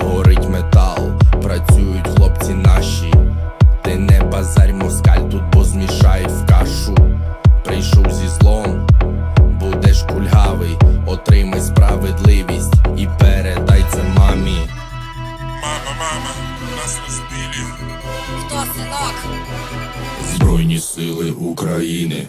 Горить метал, працюють хлопці наші. Ти не базарь, москаль тут, бо змішають в кашу. Прийшов зі злом, будеш кульгавий, отримай справедливість і передай це мамі. Мама, мама, нас не збили. Хто синок? Збройні сили України.